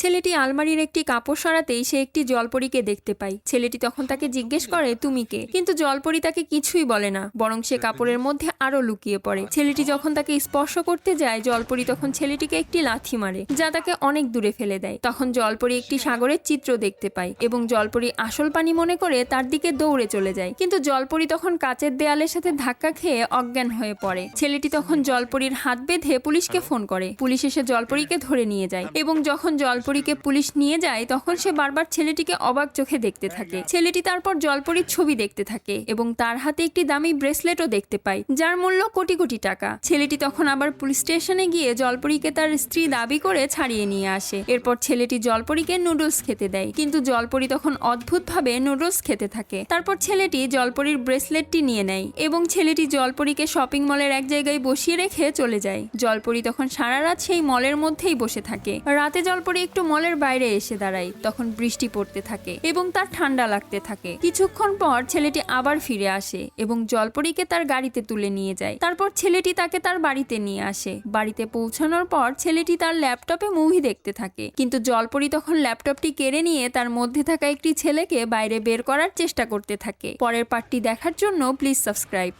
ছেলেটি আলমারির একটি কাপড় সরাতেই সে একটি জলপরীকে দেখতে পায়। ছেলেটি তখন তাকে জিজ্ঞেস করে, তুমি কে? কিন্তু জলপরি তাকে কিছুই বলে না, বরং সে কাপড়ের মধ্যে আরও লুকিয়ে পড়ে। ছেলেটি যখন তাকে স্পর্শ করতে যায়, জলপরি তখন ছেলেটিকে একটি লাথি মারে, যা তাকে অনেক দূরে ফেলে দেয়। তখন জলপরি একটি সাগরের চিত্র দেখতে পায় এবং জলপরি আসল পানি মনে করে তার দিকে দৌড়ে চলে যায়। কিন্তু জলপরি তখন কাচের দেয়ালের সাথে ধাক্কা খেয়ে অজ্ঞান হয়ে পড়ে। ছেলেটি তখন জলপরির হাত বেঁধে পুলিশকে ফোন করে। পুলিশ এসে জলপরিকে ধরে নিয়ে যায় এবং যখন জলপরিকে পুলিশ নিয়ে যায়, তখন সে বারবার ছেলেটিকে অবাক চোখে দেখতে থাকে। ছেলেটি তারপর জলপরির ছবি দেখতে থাকে এবং তার হাতে একটি দামি ব্রেসলেটও দেখতে পায়, যার মূল্য কোটি কোটি টাকা। ছেলেটি তখন আবার পুলিশ স্টেশনে গিয়ে জলপরিকে তার স্ত্রী দাবি করে ছাড়িয়ে নিয়ে আসে। এরপর ছেলেটি জলপরিকে নুডলস খেতে দেয়, কিন্তু জলপরি তখন অদ্ভুতভাবে নুডলস খেতে থাকে। তারপর ছেলেটি জলপরির ব্রেসলেটটি নিয়ে নেয় এবং ছেলেটি জলপরিকে শপিং মলের এক জায়গায় বসিয়ে রেখে চলে যায়। জলপরি তখন সারা রাত সেই মলের মধ্যেই বসে থাকে। রাতে জলপরি একটু মলের বাইরে এসে দাঁড়ায় তখন বৃষ্টি পড়তে থাকে এবং তার ঠান্ডা লাগতে থাকে। কিছুক্ষণ পর ছেলেটি আবার ফিরে আসে এবং জলপরিকে তার গাড়িতে তুলে নিয়ে যায়। তারপর ছেলেটি তাকে তার বাড়িতে নিয়ে আসে। বাড়িতে পৌঁছানোর পর ছেলেটি তার ল্যাপটপে মুভি দেখতে থাকে। কিন্তু জলপরি তখন ল্যাপটপটি কেড়ে নিয়ে তার মধ্যে থাকা একটি ছেলেকে বাইরে বের করার চেষ্টা করতে থাকে। পরের পার্টটি দেখার জন্য প্লিজ সাবস্ক্রাইব।